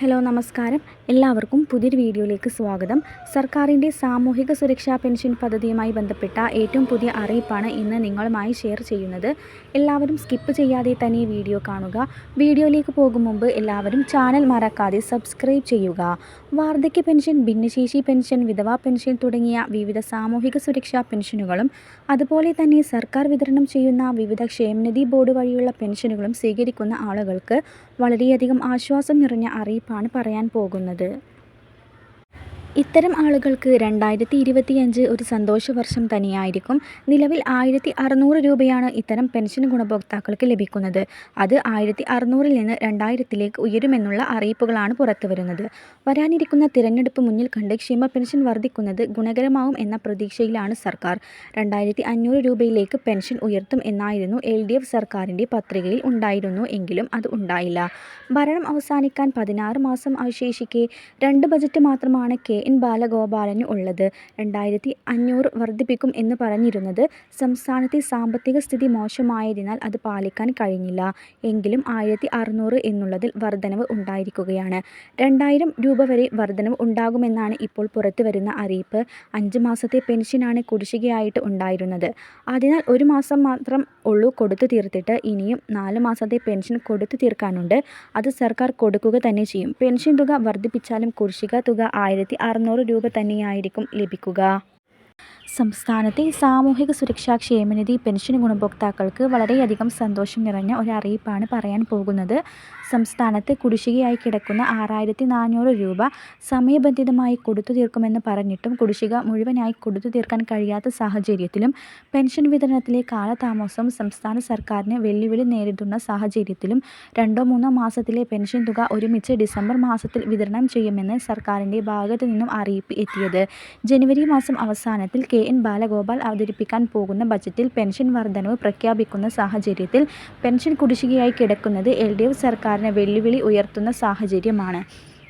Hello നമസ്കാരം. എല്ലാവർക്കും പുതിയൊരു വീഡിയോയിലേക്ക് സ്വാഗതം. സർക്കാരിന്റെ സാമൂഹിക സുരക്ഷാ പെൻഷൻ പദ്ധതിയുമായി ബന്ധപ്പെട്ട ഏറ്റവും പുതിയ അറിയിപ്പാണ് ഇന്ന് നിങ്ങളുമായി ഷെയർ ചെയ്യുന്നത്. എല്ലാവരും സ്കിപ്പ് ചെയ്യാതെ തന്നെ വീഡിയോ കാണുക. വീഡിയോയിലേക്ക് പോകും മുമ്പ് എല്ലാവരും ചാനൽ മറക്കാതെ സബ്സ്ക്രൈബ് ചെയ്യുക. വാർദ്ധക്യ പെൻഷൻ ഭിന്നശേഷി പെൻഷൻ വിധവാ പെൻഷൻ തുടങ്ങിയ വിവിധ സാമൂഹിക സുരക്ഷാ പെൻഷനുകളും അതുപോലെ തന്നെ സർക്കാർ വിതരണം ചെയ്യുന്ന വിവിധ ക്ഷേമനിധി ബോർഡ് വഴിയുള്ള പെൻഷനുകളും സ്വീകരിക്കുന്ന ആളുകൾക്ക് വളരെയധികം ആശ്വാസം നിറഞ്ഞ അറിയിപ്പാണ് പറയാൻ പോകുന്നത്. ഇത്തരം ആളുകൾക്ക് രണ്ടായിരത്തി ഇരുപത്തിയഞ്ച് ഒരു സന്തോഷ വർഷം തന്നെയായിരിക്കും. നിലവിൽ ആയിരത്തി അറുന്നൂറ് രൂപയാണ് ഇത്തരം പെൻഷൻ ഗുണഭോക്താക്കൾക്ക് ലഭിക്കുന്നത്. അത് ആയിരത്തി അറുന്നൂറിൽ നിന്ന് രണ്ടായിരത്തിലേക്ക് ഉയരുമെന്നുള്ള അറിയിപ്പുകളാണ് പുറത്തുവരുന്നത്. വരാനിരിക്കുന്ന തിരഞ്ഞെടുപ്പ് മുന്നിൽ കണ്ട് ക്ഷേമ പെൻഷൻ വർദ്ധിക്കുന്നത് ഗുണകരമാവും എന്ന പ്രതീക്ഷയിലാണ് സർക്കാർ. രണ്ടായിരത്തി അഞ്ഞൂറ് രൂപയിലേക്ക് പെൻഷൻ ഉയർത്തും എന്നായിരുന്നു എൽ ഡി എഫ് സർക്കാരിന്റെ പത്രികയിൽ ഉണ്ടായിരുന്നു എങ്കിലും അത് ഉണ്ടായില്ല. ഭരണം അവസാനിക്കാൻ പതിനാറ് മാസം അവശേഷിക്കെ രണ്ട് ബജറ്റ് മാത്രമാണ് കെ എൻ ബാലഗോപാലന് ഉള്ളത്. രണ്ടായിരത്തി അഞ്ഞൂറ് വർദ്ധിപ്പിക്കും എന്ന് പറഞ്ഞിരുന്നത് സംസ്ഥാനത്തെ സാമ്പത്തിക സ്ഥിതി മോശമായതിനാൽ അത് പാലിക്കാൻ കഴിഞ്ഞില്ല. എങ്കിലും ആയിരത്തി അറുന്നൂറ് എന്നുള്ളതിൽ വർധനവ് ഉണ്ടായിരിക്കുകയാണ്. രണ്ടായിരം രൂപ വരെ വർധനവ് ഉണ്ടാകുമെന്നാണ് ഇപ്പോൾ പുറത്തു വരുന്ന അറിയിപ്പ്. അഞ്ച് മാസത്തെ പെൻഷനാണ് കുടിശ്ശികയായിട്ട് ഉണ്ടായിരുന്നത്. അതിനാൽ ഒരു മാസം മാത്രം ഉള്ളൂ കൊടുത്തു തീർത്തിട്ട് ഇനിയും നാല് മാസത്തെ പെൻഷൻ കൊടുത്തു തീർക്കാനുണ്ട്. അത് സർക്കാർ കൊടുക്കുക തന്നെ ചെയ്യും. പെൻഷൻ തുക വർദ്ധിപ്പിച്ചാലും കുടിശ്ശിക തുക ആയിരത്തി അറുന്നൂറ് രൂപ തന്നെയായിരിക്കും ലഭിക്കുക. സംസ്ഥാനത്തെ സാമൂഹിക സുരക്ഷാ ക്ഷേമനിധി പെൻഷൻ ഗുണഭോക്താക്കൾക്ക് വളരെയധികം സന്തോഷം നിറഞ്ഞ ഒരു പറയാൻ പോകുന്നത്. സംസ്ഥാനത്ത് കുടിശ്ശികയായി കിടക്കുന്ന ആറായിരത്തി നാനൂറ് രൂപ സമയബന്ധിതമായി കൊടുത്തു തീർക്കുമെന്ന് പറഞ്ഞിട്ടും കുടിശ്ശിക മുഴുവനായി കൊടുത്തു തീർക്കാൻ കഴിയാത്ത സാഹചര്യത്തിലും പെൻഷൻ വിതരണത്തിലെ കാലതാമസം സംസ്ഥാന സർക്കാരിന് വെല്ലുവിളി നേരിടുന്ന സാഹചര്യത്തിലും രണ്ടോ മൂന്നോ മാസത്തിലെ പെൻഷൻ തുക ഒരുമിച്ച് ഡിസംബർ മാസത്തിൽ വിതരണം ചെയ്യുമെന്ന് സർക്കാരിന്റെ ഭാഗത്തു നിന്നും അറിയിപ്പ് എത്തിയത്. ജനുവരി മാസം അവസാനത്തിൽ കെ എൻ ബാലഗോപാൽ അവതരിപ്പിക്കാൻ പോകുന്ന ബജറ്റിൽ പെൻഷൻ വർധനവ് പ്രഖ്യാപിക്കുന്ന സാഹചര്യത്തിൽ പെൻഷൻ കുടിശ്ശികയായി കിടക്കുന്നത് എൽ ഡി എഫ് സർക്കാരിന് വെല്ലുവിളി ഉയർത്തുന്ന സാഹചര്യമാണ്.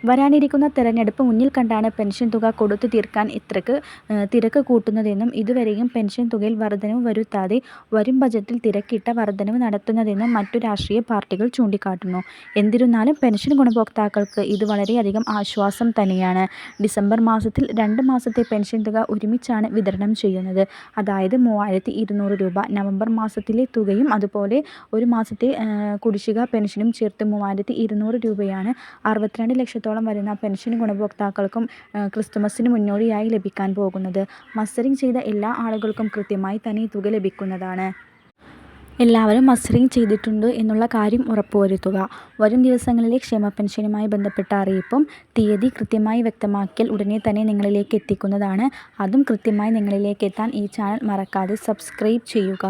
വരാനിരിക്കുന്ന തെരഞ്ഞെടുപ്പ് മുന്നിൽ കണ്ടാണ് പെൻഷൻ തുക കൊടുത്തു തീർക്കാൻ ഇത്രക്ക് തിരക്ക് കൂട്ടുന്നതെന്നും ഇതുവരെയും പെൻഷൻ തുകയിൽ വർധനവ് വരുത്താതെ വരും ബജറ്റിൽ തിരക്കിട്ട വർധനവ് നടത്തുന്നതെന്നും മറ്റു രാഷ്ട്രീയ പാർട്ടികൾ ചൂണ്ടിക്കാട്ടുന്നു. എന്നിരുന്നാലും പെൻഷൻ ഗുണഭോക്താക്കൾക്ക് ഇത് വളരെയധികം ആശ്വാസം തന്നെയാണ്. ഡിസംബർ മാസത്തിൽ രണ്ട് മാസത്തെ പെൻഷൻ തുക ഒരുമിച്ചാണ് വിതരണം ചെയ്യുന്നത്. അതായത് മൂവായിരത്തി ഇരുന്നൂറ് രൂപ. നവംബർ മാസത്തിലെ തുകയും അതുപോലെ ഒരു മാസത്തെ കുടിശ്ശിക പെൻഷനും ചേർത്ത് മൂവായിരത്തി ഇരുന്നൂറ് രൂപയാണ് അറുപത്തിരണ്ട് ലക്ഷത്തോളം ലക്ഷത്തോളം വരുന്ന പെൻഷൻ ഗുണഭോക്താക്കൾക്കും ക്രിസ്തുമസിന് മുന്നോടിയായി ലഭിക്കാൻ പോകുന്നത്. മസ്റ്ററിംഗ് ചെയ്ത എല്ലാ ആളുകൾക്കും കൃത്യമായി തന്നെ തുക ലഭിക്കുന്നതാണ്. എല്ലാവരും മസ്റ്ററിംഗ് ചെയ്തിട്ടുണ്ട് എന്നുള്ള കാര്യം ഉറപ്പുവരുത്തുക. വരും ദിവസങ്ങളിലെ ക്ഷേമ പെൻഷനുമായി ബന്ധപ്പെട്ട അറിയിപ്പും തീയതി കൃത്യമായി വ്യക്തമാക്കിയാൽ ഉടനെ തന്നെ നിങ്ങളിലേക്ക് എത്തിക്കുന്നതാണ്. അതും കൃത്യമായി നിങ്ങളിലേക്ക് എത്താൻ ഈ ചാനൽ മറക്കാതെ സബ്സ്ക്രൈബ് ചെയ്യുക.